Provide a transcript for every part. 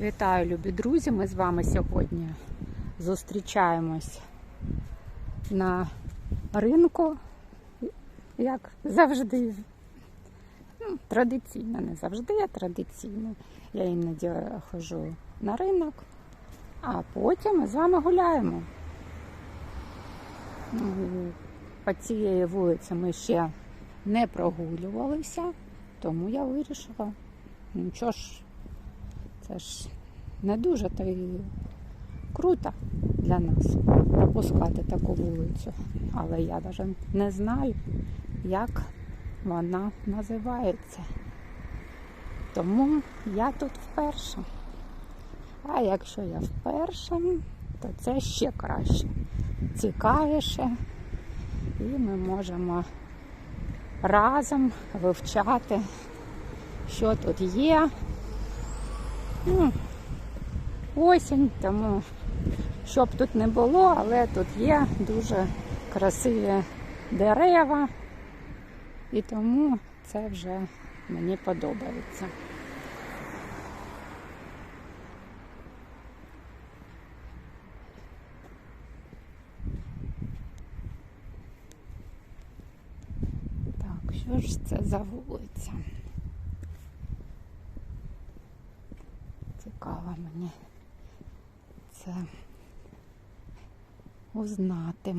Вітаю, любі друзі! Ми з вами сьогодні зустрічаємось на ринку, як завжди. Ну, традиційно, не завжди, а традиційно. Я іноді ходжу на ринок, а потім ми з вами гуляємо. Ну, По цієї вулиці ми ще не прогулювалися, тому я вирішила. Ну чого ж, це ж не дуже то й круто для нас пропускати таку вулицю. Але я навіть не знаю, як вона називається. Тому я тут вперше. А якщо я вперше, то це ще краще, цікавіше, і ми можемо разом вивчати, що тут є. Ну, осінь, тому щоб тут не було, але тут є дуже красиві дерева, і тому це вже мені подобається. Що ж це за вулиця? Цікаво мені це узнати.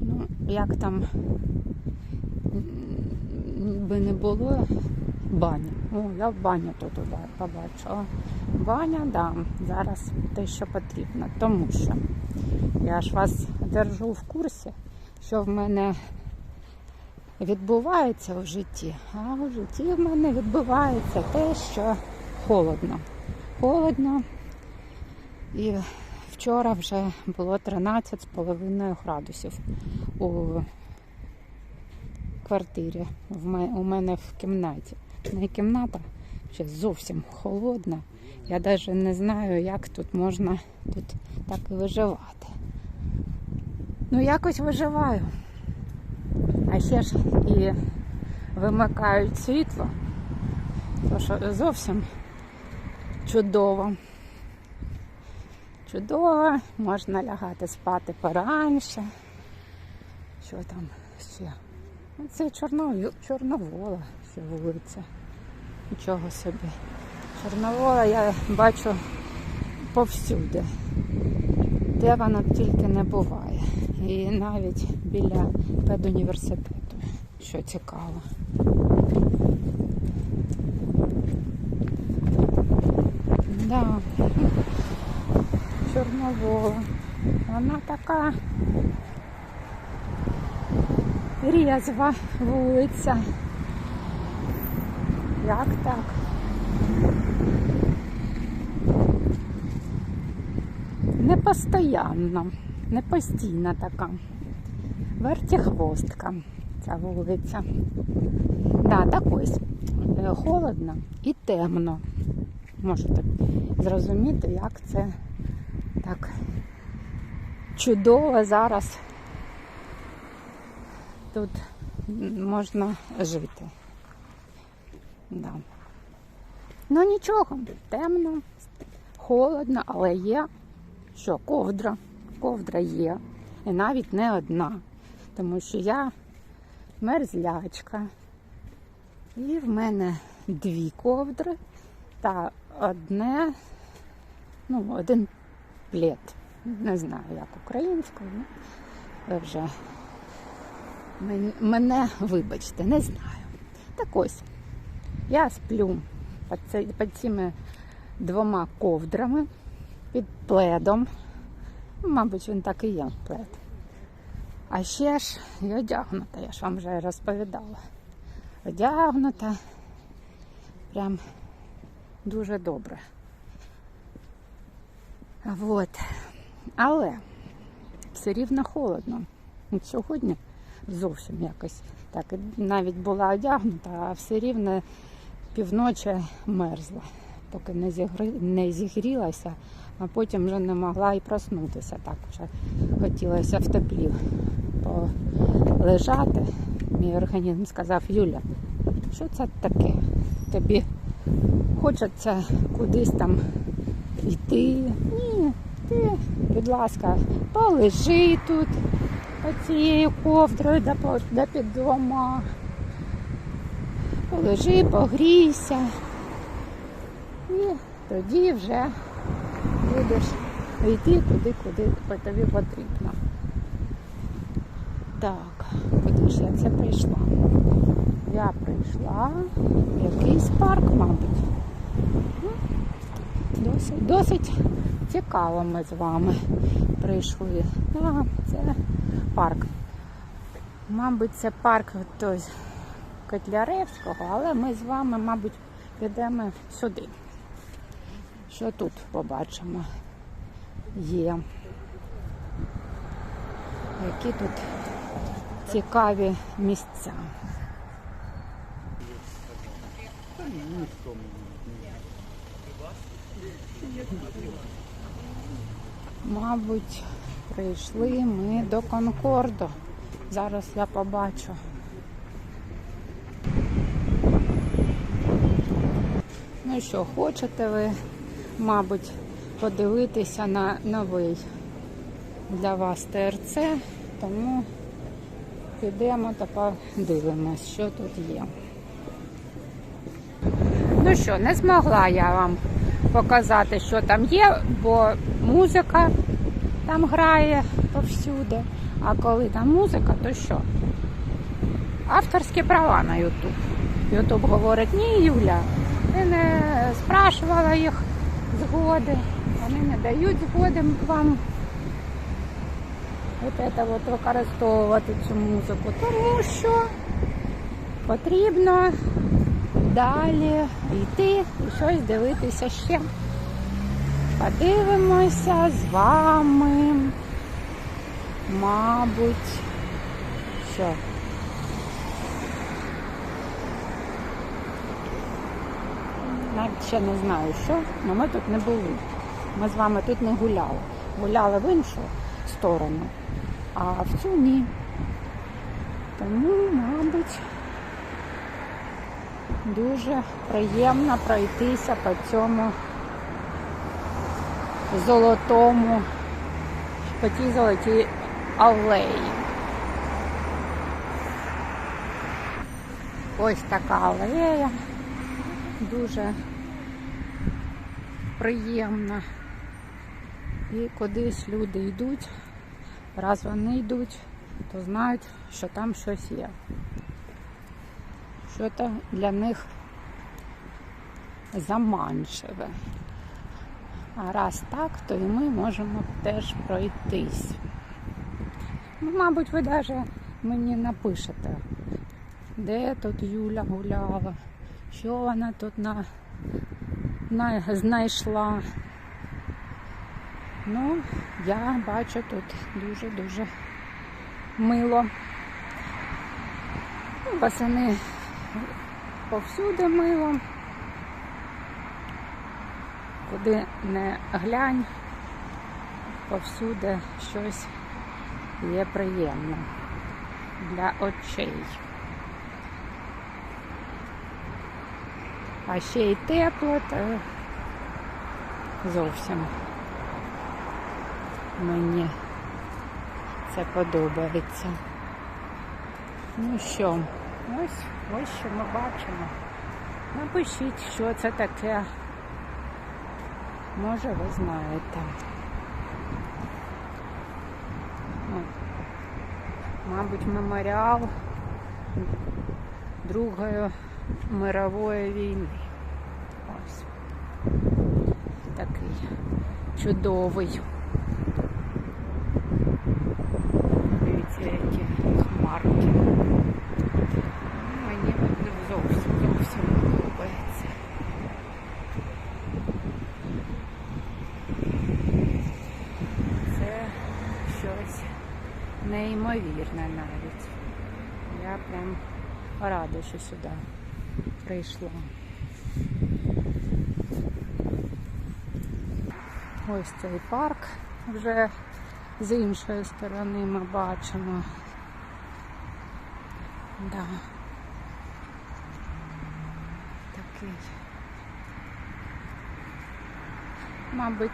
Ну, як там би не було баня. О, я баню тут побачила. Баня, да, зараз те, що потрібно. Тому що я ж вас держу в курсі, що в мене відбувається в житті. А в житті в мене відбувається те, що холодно. Холодно. І вчора вже було 13,5 градусів у квартирі. У мене в кімнаті. Не кімната ще зовсім холодна. Я навіть не знаю, як тут можна тут так виживати. Ну, якось виживаю. А ще ж і вимикають світло. То що зовсім чудово. Чудово, можна лягати спати поранше. Що там ще? Ну, Це Чорнові... Чорновола ще вулиця. Нічого собі. Чорновола я бачу повсюди. Де вона тільки не буває. І навіть біля педуніверситету, що цікаво. Да. Чорновола. Вона така різва вулиця. Як так? Не постоянно, не постійна така. Вертіхвостка ця вулиця. Да, так ось е, холодно і темно. Можете зрозуміти, як це так чудово зараз тут можна жити. Да. Ну нічого, темно, холодно, але є що ковдра. Ковдра є. І навіть не одна. Тому що я мерзлячка. І в мене дві ковдри та одне, ну, один плед. Не знаю, як українською, ну, ви вже мене вибачте, не знаю. Так ось, я сплю під цими двома ковдрами, під пледом. Ну, Мабуть, він так і є плед. А ще ж і одягнута, я ж вам вже розповідала. Одягнута. Прям дуже добре. А Вот. Але все рівно холодно. От сьогодні зовсім якось так. Навіть була одягнута, а все рівно півночі мерзла, поки не, зігри... не зігрілася, а потім вже не могла і проснутися. Так вже хотілося в теплі полежати. Мій організм сказав, Юля, Що це таке? Тобі хочеться кудись там йти. Ні, ти, будь ласка, полежи тут оцією ковдрою до, до піддома. Полежи, погрійся. Тоді вже будеш йти туди, куди тобі потрібно. Так, куди ж я це прийшла? Я прийшла в якийсь парк, мабуть. Ну, Досить, досить цікаво ми з вами прийшли. А, це парк. Мабуть, це парк Котляревського, але ми з вами, мабуть, підемо сюди. Що тут побачимо? Є. Які тут цікаві місця. Мабуть, прийшли ми до Конкорду. Зараз я побачу. Ну що, хочете ви, мабуть, подивитися на новий для вас ТРЦ, тому підемо та подивимось, що тут є. Ну що, не змогла я вам показати, що там є, бо музика там грає повсюди. А коли там музика, то що? Авторські права на Ютуб. Ютуб говорить, ні, Юля, ти не спрашувала їх згоди. Вони не дають згоди вам от це от використовувати цю музику. Тому що потрібно далі йти і щось дивитися ще. Подивимося з вами. Мабуть, що? Навіть ще не знаю що, але ми тут не були. Ми з вами тут не гуляли. Гуляли в іншу сторону, а в цю ні. Тому, мабуть, дуже приємно пройтися по цьому золотому, по тій золотій алеї. Ось така алея, дуже приємна. І кудись люди йдуть, раз вони йдуть, то знають, що там щось є. Що то для них заманчиве. А раз так, то і ми можемо теж пройтись. Ну, мабуть, ви навіть мені напишете, де тут Юля гуляла, що вона тут на, знайшла. Ну, я бачу тут дуже-дуже мило. Ну, Басани повсюди мило. Куди не глянь, повсюди щось є приємне для очей. А ще й тепло, то зовсім мені це подобається. Ну що, ось, ось що ми бачимо. Напишіть, що це таке. Може, ви знаєте. Мабуть, меморіал Другої мирової війни. Ось. Такий чудовий. Дивіться, які хмарки. Мені зовсім зовсім подобається. Щось неймовірне навіть. Я прям рада, що сюди прийшла. Ось цей парк вже з іншої сторони ми бачимо. Да. такий. Мабуть,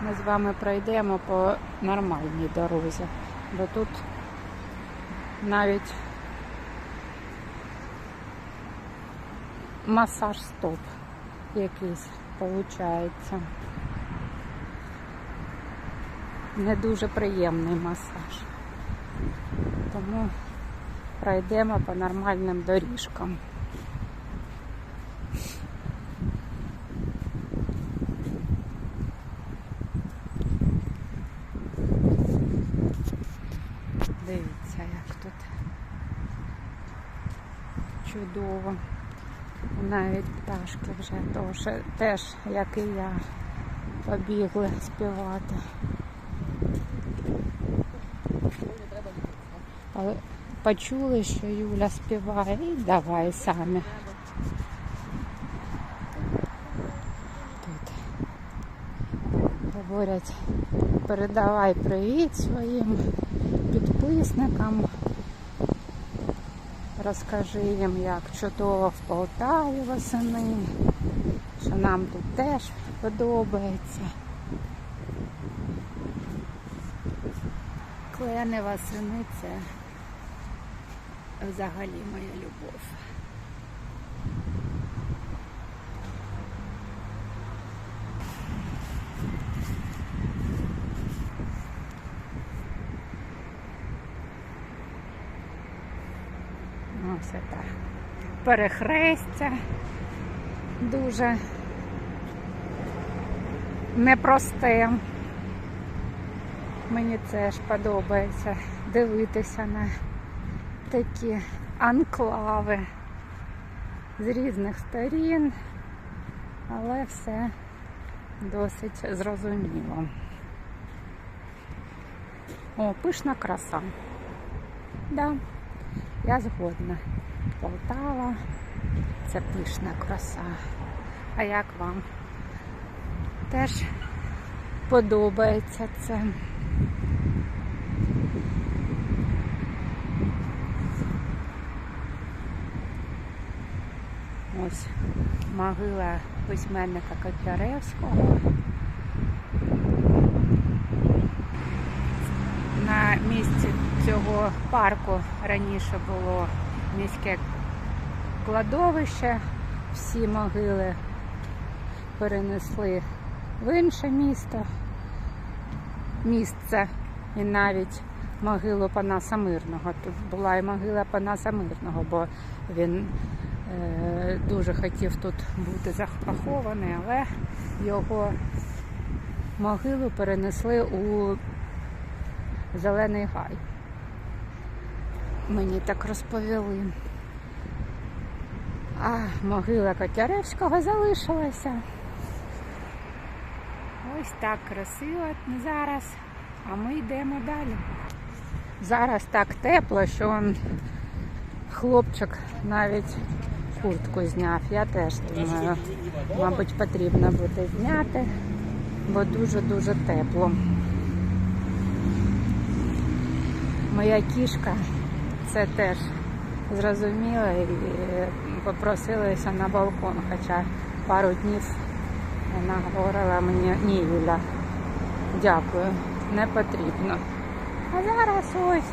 ми з вами пройдемо по нормальній дорозі, бо тут навіть масаж стоп якийсь виходить. Не дуже приємний масаж. Тому пройдемо по нормальним доріжкам. Дивіться, як тут чудово. Навіть пташки вже теж, теж, як і я, побігли співати. Але почули, що Юля співає, і давай самі. Тут говорять, передавай привіт своїм підписникам. Розкажи їм, як чудово в Полтаві восени, що нам тут теж подобається. Клени восени це взагалі моя любов. Ось це перехрестя дуже непросте. Мені це ж подобається дивитися на такі анклави з різних сторін, але все досить зрозуміло. О, пишна краса. Да, я згодна. Полтава це пишна краса. А як вам? Теж подобається це. Ось могила письменника Котляревського. На місці цього парку раніше було міське кладовище. Всі могили перенесли в інше місто, місце і навіть могилу Панаса Мирного. Тут була і могила Панаса Мирного, бо він е, дуже хотів тут бути захований, але його могилу перенесли у Зелений гай. Мені так розповіли. А могила Котляревського залишилася. Ось так красиво зараз, а ми йдемо далі. Зараз так тепло, що он хлопчик навіть куртку зняв. Я теж думаю, мабуть, потрібно буде зняти, бо дуже-дуже тепло. Моя кішка це теж зрозуміла і попросилася на балкон, хоча пару днів вона говорила мені, ні, Юля, дякую, не потрібно. А зараз ось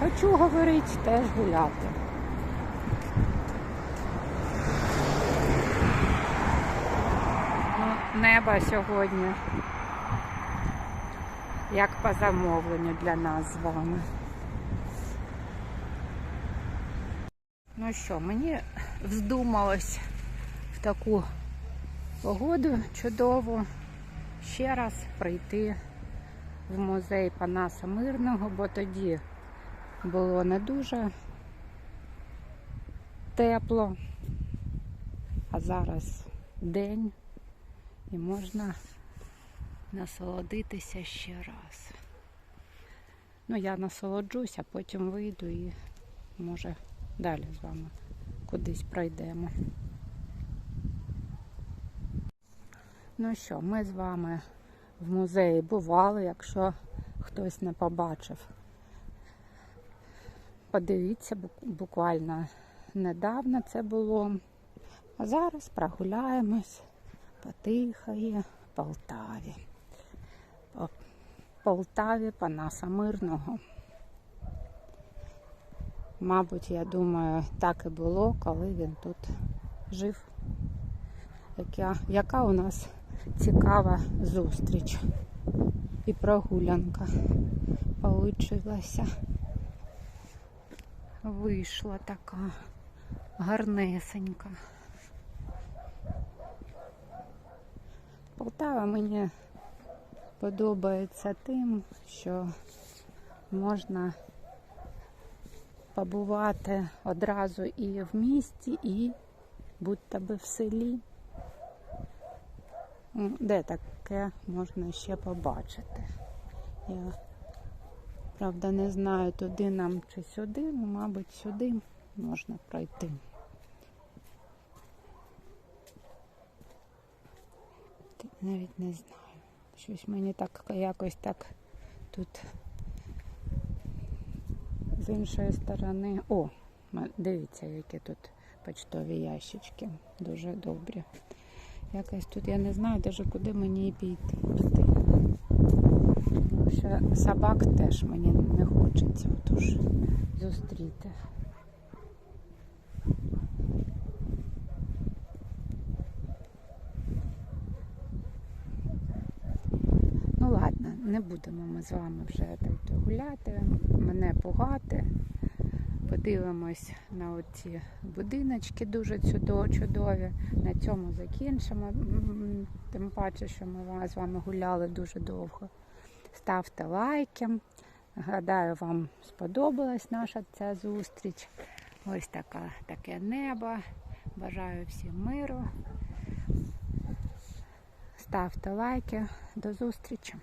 хочу говорити, теж гуляти. Ну, небо сьогодні як по замовленню для нас з вами. Ну що, мені вздумалось в таку погоду чудову ще раз прийти в музей Панаса Мирного, бо тоді було не дуже тепло, а зараз день і можна насолодитися ще раз. Ну, я насолоджуся, потім вийду і може далі з вами кудись пройдемо. Ну що, ми з вами в музеї бували, якщо хтось не побачив. Подивіться буквально недавно це було. А зараз прогуляємось по тихої Полтаві. По Полтаві Панаса Мирного. Мабуть, я думаю, так і було, коли він тут жив. Яка, яка у нас цікава зустріч і прогулянка получилася. Вийшла така гарнесенька. Полтава мені подобається тим, що можна побувати одразу і в місті, і будь-то би в селі. Де таке можна ще побачити? Я, правда, не знаю, туди нам чи сюди, ну, мабуть, сюди можна пройти. Навіть не знаю. Щось мені так якось так тут з іншої сторони. О, дивіться, які тут почтові ящички. Дуже добрі. Якось тут я не знаю даже куди мені піти. Тому собак теж мені не хочеться отож зустріти. Ну ладно, не будемо ми з вами вже тут гуляти, мене пугати. Подивимось на оці будиночки дуже чудові. На цьому закінчимо. Тим паче, що ми з вами гуляли дуже довго. Ставте лайки. Гадаю, вам сподобалась наша ця зустріч. Ось така, таке небо. Бажаю всім миру. Ставте лайки. До зустрічі!